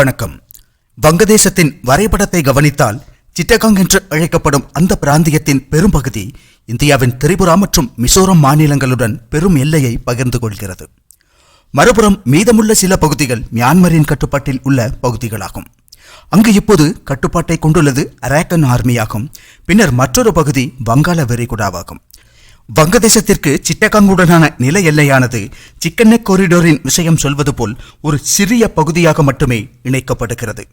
வணக்கம். வங்கதேசத்தின் வரைபடத்தை கவனித்தால் சிட்டகாங் என்று அழைக்கப்படும் அந்த பிராந்தியத்தின் பெரும்பகுதி இந்தியாவின் திரிபுரா மற்றும் மிசோரம் மாநிலங்களுடன் பெரும் எல்லையை பகிர்ந்து கொள்கிறது. மறுபுறம் மீதமுள்ள சில பகுதிகள் மியான்மரின் கட்டுப்பாட்டில் உள்ள பகுதிகளாகும். அங்கு இப்போது கட்டுப்பாட்டை கொண்டுள்ளது அரேக்கன் ஆர்மியாகும். பின்னர் மற்றொரு பகுதி வங்காள விரிகுடாவாகும் வங்கதேசத்திற்கு சிட்டகாங்குடனான நில எல்லையானது சிக்கன்னெக் கொரிடோரின் விஷயம் சொல்வது போல் ஒரு சிறிய பகுதியாக மட்டுமே இணைக்கப்படுகிறது.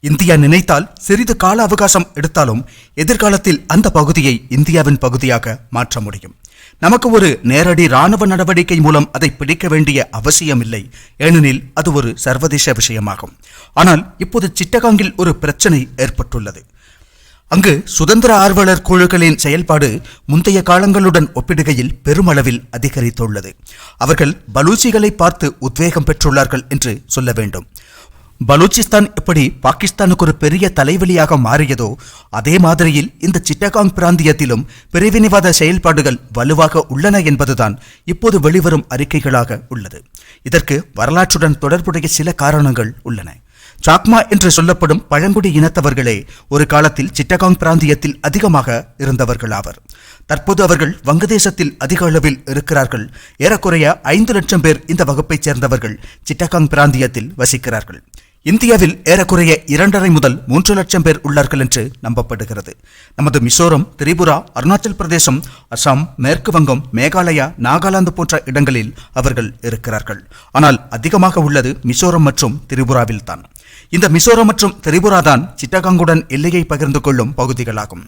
இந்தியா நினைத்தால் சிறிது கால அவகாசம் எடுத்தாலும் எதிர்காலத்தில் அந்த பகுதியை இந்தியாவின் பகுதியாக மாற்ற முடியும். நமக்கு ஒரு நேரடி ராணுவ நடவடிக்கை மூலம் அதை பிடிக்க வேண்டிய அவசியமில்லை. ஏனெனில் அது ஒரு சர்வதேச விஷயமாகும். ஆனால் இப்போது சிட்டகாங்கில் ஒரு பிரச்சனை ஏற்பட்டுள்ளது. அங்கு சுதந்திர ஆர்வலர் குழுக்களின் செயல்பாடு முந்தைய காலங்களுடன் ஒப்பிடுகையில் பெருமளவில் அதிகரித்துள்ளது. அவர்கள் பலூச்சிகளை பார்த்து உத்வேகம் பெற்றுள்ளார்கள் என்று சொல்ல வேண்டும். பலூச்சிஸ்தான் எப்படி பாகிஸ்தானுக்கு ஒரு பெரிய தலைவலியாக மாறியதோ அதே மாதிரியில் இந்த சிட்டகாங் பிராந்தியத்திலும் பிரிவினைவாத செயல்பாடுகள் வலுவாக உள்ளன என்பதுதான் இப்போது வெளிவரும் அறிக்கைகளாக உள்ளது. இதற்கு வரலாற்றுடன் தொடர்புடைய சில காரணங்கள் உள்ளன. சாக்மா என்று சொல்லப்படும் பழங்குடி இனத்தவர்களே ஒரு காலத்தில் சிட்டகாங் பிராந்தியத்தில் அதிகமாக இருந்தவர்களாவர். தற்போது அவர்கள் வங்கதேசத்தில் அதிக அளவில் இருக்கிறார்கள். ஏறக்குறைய ஐந்து லட்சம் பேர் இந்த வகுப்பைச் சேர்ந்தவர்கள் சிட்டகாங் பிராந்தியத்தில் வசிக்கிறார்கள். இந்தியாவில் ஏறக்குறைய இரண்டரை முதல் மூன்று லட்சம் பேர் உள்ளார்கள் என்று நம்பப்படுகிறது. நமது மிசோரம் திரிபுரா அருணாச்சல் பிரதேசம் அசாம் மேற்கு வங்கம் மேகாலயா நாகாலாந்து போன்ற இடங்களில் அவர்கள் இருக்கிறார்கள். ஆனால் அதிகமாக உள்ளது மிசோரம் மற்றும் திரிபுராவில் தான் இந்த மிசோரம் மற்றும் திரிபுரா தான் சிட்டகாங்குடன் எல்லையை பகிர்ந்து கொள்ளும் பகுதிகளாகும்.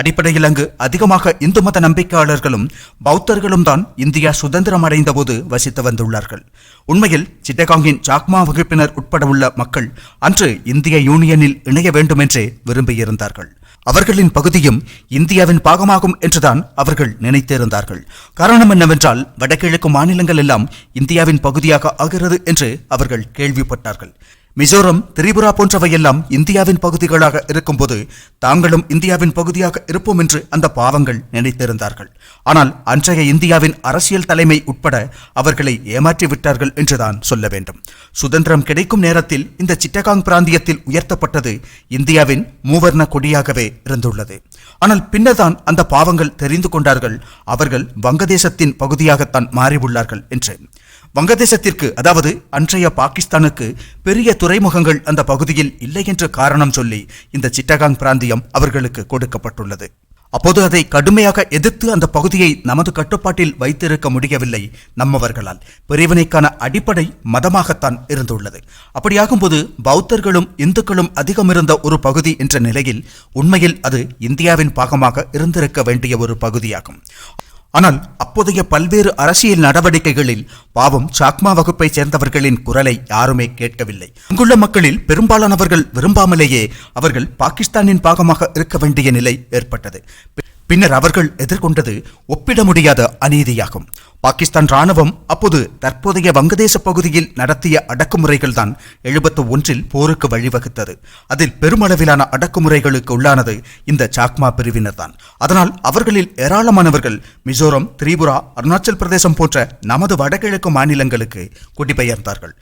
அடிப்படையில் அங்கு அதிகமாக இந்து மத நம்பிக்கையாளர்களும் பௌத்தர்களும் தான் இந்தியா சுதந்திரம் அடைந்த போது வசித்து வந்துள்ளார்கள். உண்மையில் சிட்டகாங்கின் சாக்மா வகுப்பினர் உட்பட உள்ள மக்கள் அன்று இந்திய யூனியனில் இணைய வேண்டுமென்றே விரும்பியிருந்தார்கள். அவர்களின் பகுதியும் இந்தியாவின் பாகமாகும் என்றுதான் அவர்கள் நினைத்திருந்தார்கள். காரணம் என்னவென்றால் வடகிழக்கு மாநிலங்கள் எல்லாம் இந்தியாவின் பகுதியாக ஆகிறது என்று அவர்கள் கேள்விப்பட்டார்கள். மிசோரம் திரிபுரா போன்றவையெல்லாம் இந்தியாவின் பகுதிகளாக இருக்கும்போது தாங்களும் இந்தியாவின் பகுதியாக இருப்போம் என்று அந்த பாவங்கள் நினைத்திருந்தார்கள். ஆனால் அன்றைய இந்தியாவின் அரசியல் தலைமை உட்பட அவர்களை ஏமாற்றி விட்டார்கள் என்றுதான் சொல்ல வேண்டும். சுதந்திரம் கிடைக்கும் நேரத்தில் இந்த சிட்டகாங் பிராந்தியத்தில் உயர்த்தப்பட்டது இந்தியாவின் மூவர்ண கொடியாகவே இருந்துள்ளது. ஆனால் பின்னர்தான் அந்த பாவங்கள் தெரிந்து கொண்டார்கள். அவர்கள் வங்கதேசத்தின் பகுதியாகத்தான் மாறியுள்ளார்கள் என்று. வங்கதேசத்திற்கு அதாவது அன்றைய பாகிஸ்தானுக்கு பெரிய துறைமுகங்கள் அந்த பகுதியில் இல்லை என்ற காரணம் சொல்லி இந்த சிட்டகாங் பிராந்தியம் அவர்களுக்கு கொடுக்கப்பட்டுள்ளது. அப்போது அதை கடுமையாக எதிர்த்து அந்த பகுதியை நமது கட்டுப்பாட்டில் வைத்திருக்க முடியவில்லை நம்மவர்களால். பிரிவினைக்கான அடிப்படை மதமாகத்தான் இருந்துள்ளது. அப்படியாகும்போது பௌத்தர்களும் இந்துக்களும் அதிகம் இருந்த ஒரு பகுதி என்ற நிலையில் உண்மையில் அது இந்தியாவின் பாகமாக இருந்திருக்க வேண்டிய ஒரு பகுதியாகும். ஆனால் அப்போதைய பல்வேறு அரசியல் நடவடிக்கைகளில் பாவம் சாக்மா வகுப்பைச் சேர்ந்தவர்களின் குரலை யாருமே கேட்கவில்லை. அங்குள்ள மக்களில் பெரும்பாலானவர்கள் விரும்பாமலேயே அவர்கள் பாகிஸ்தானின் பாகமாக இருக்க வேண்டிய நிலை ஏற்பட்டது. பின்னர் அவர்கள் எதிர்கொண்டது ஒப்பிட முடியாத அநீதியாகும். பாகிஸ்தான் ராணுவம் அப்போது தற்போதைய வங்கதேச பகுதியில் நடத்திய அடக்குமுறைகள் தான் எழுபத்து ஒன்றில் போருக்கு வழிவகுத்தது. அதில் பெருமளவிலான அடக்குமுறைகளுக்கு உள்ளானது இந்த சாக்மா பிரிவினர் தான் அதனால் அவர்களில் ஏராளமானவர்கள் மிசோரம் திரிபுரா அருணாச்சல் பிரதேசம் போன்ற நமது வடகிழக்கு மாநிலங்களுக்கு குடிபெயர்ந்தார்கள்.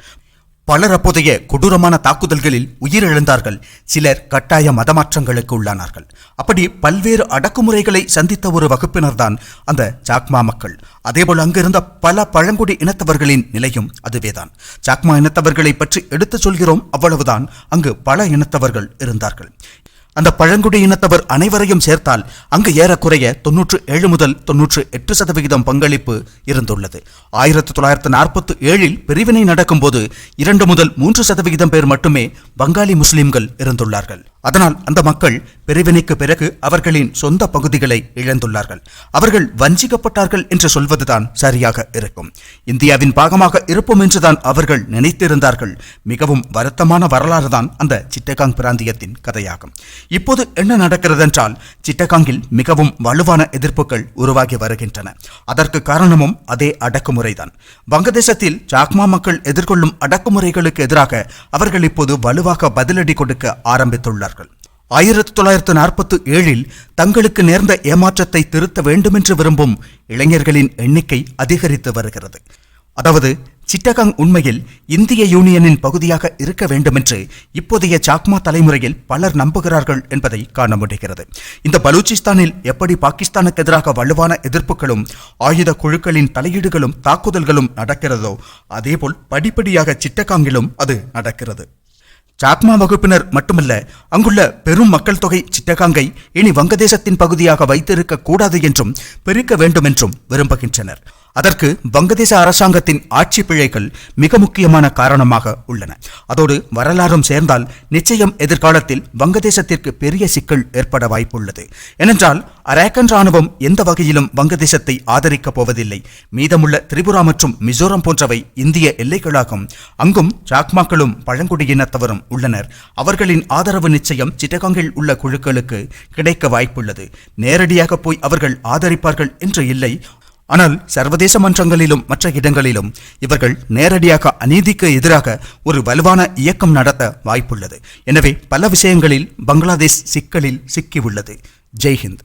பலர் அப்போதைய கொடூரமான தாக்குதல்களில் உயிரிழந்தார்கள். சிலர் கட்டாய மதமாற்றங்களுக்கு உள்ளானார்கள். அப்படி பல்வேறு அடக்குமுறைகளை சந்தித்த ஒரு வகுப்பினர்தான் அந்த சாக்மா மக்கள். அதேபோல் அங்கிருந்த பல பழங்குடி இனத்தவர்களின் நிலையும் அதுவேதான். சாக்மா இனத்தவர்களை பற்றி எடுத்துச் சொல்கிறோம் அவ்வளவுதான். அங்கு பல இனத்தவர்கள் இருந்தார்கள். அந்த பழங்குடி இனத்தவர் அனைவரையும் சேர்த்தால் அங்கு ஏறக்குறைய தொன்னூற்று ஏழு முதல் தொன்னூற்று எட்டு சதவிகிதம் பங்களிப்பு இருந்துள்ளது. ஆயிரத்தி தொள்ளாயிரத்து நாற்பத்தி ஏழில் பிரிவினை நடக்கும்போது இரண்டு முதல் மூன்று சதவிகிதம் பேர் மட்டுமே பங்காளி முஸ்லிம்கள் இருந்துள்ளார்கள். அதனால் அந்த மக்கள் பிரிவினைக்கு பிறகு அவர்களின் சொந்த பகுதிகளை இழந்துள்ளார்கள். அவர்கள் வஞ்சிக்கப்பட்டார்கள் என்று சொல்வதுதான் சரியாக இருக்கும். இந்தியாவின் பாகமாக இருப்போம் என்றுதான் அவர்கள் நினைத்திருந்தார்கள். மிகவும் வருத்தமான வரலாறு தான் அந்த சிட்டகாங் பிராந்தியத்தின் கதையாகும். இப்போது என்ன நடக்கிறது என்றால் சிட்டகாங்கில் மிகவும் வலுவான எதிர்ப்புகள் உருவாகி வருகின்றன. அதற்கு காரணமும் அதே அடக்குமுறைதான். வங்கதேசத்தில் சாக்மா மக்கள் எதிர்கொள்ளும் அடக்குமுறைகளுக்கு எதிராக அவர்கள் இப்போது வலுவாக பதிலடி கொடுக்க ஆரம்பித்துள்ளார் ஆயிரத்தி தொள்ளாயிரத்து நாற்பத்தி ஏழில் தங்களுக்கு நேர்ந்த ஏமாற்றத்தை திருத்த வேண்டுமென்று விரும்பும் இளைஞர்களின் எண்ணிக்கை அதிகரித்து வருகிறது. அதாவது சிட்டகாங் உண்மையில் இந்திய யூனியனின் பகுதியாக இருக்க வேண்டுமென்று இப்போதைய சாக்மா தலைமுறையில் பலர் நம்புகிறார்கள் என்பதை காண முடிகிறது. இந்த பலூச்சிஸ்தானில் எப்படி பாகிஸ்தானுக்கு எதிராக வலுவான எதிர்ப்புகளும் ஆயுத குழுக்களின் தலையீடுகளும் தாக்குதல்களும் நடக்கிறதோ அதேபோல் படிப்படியாக சிட்டகாங்கிலும் அது நடக்கிறது. சாக்மா வகுப்பினர் மட்டுமல்ல அங்குள்ள பெரும் மக்கள் தொகை சிட்டகாங்கை இனி வங்கதேசத்தின் பகுதியாக வைத்திருக்க கூடாது என்றும் பிரிக்க வேண்டும் என்றும் விரும்புகின்றனர். அதற்கு வங்கதேச அரசாங்கத்தின் ஆட்சி பிழைகள் மிக முக்கியமான காரணமாக உள்ளன. அதோடு வரலாறும் சேர்ந்தால் நிச்சயம் எதிர்காலத்தில் வங்கதேசத்திற்கு பெரிய சிக்கல் ஏற்பட வாய்ப்புள்ளது. ஏனென்றால் அரேக்கன் ராணுவம் எந்த வகையிலும் வங்கதேசத்தை ஆதரிக்கப் போவதில்லை. மீதமுள்ள திரிபுரா மற்றும் மிசோரம் போன்றவை இந்திய எல்லைகளாகும். அங்கும் ஜாக்மாக்களும் பழங்குடியினத்தவரும் உள்ளனர். அவர்களின் ஆதரவு நிச்சயம் சிட்டகாங்கில் உள்ள குழுக்களுக்கு கிடைக்க வாய்ப்புள்ளது. நேரடியாக போய் அவர்கள் ஆதரிப்பார்கள் என்று இல்லை. ஆனால் சர்வதேச மன்றங்களிலும் மற்ற இடங்களிலும் இவர்கள் நேரடியாக அநீதிக்கு எதிராக ஒரு வலுவான இயக்கம் நடத்த வாய்ப்புள்ளது. எனவே பல விஷயங்களில் பங்களாதேஷ் சிக்கலில் சிக்கியுள்ளது. ஜெய்ஹிந்த்.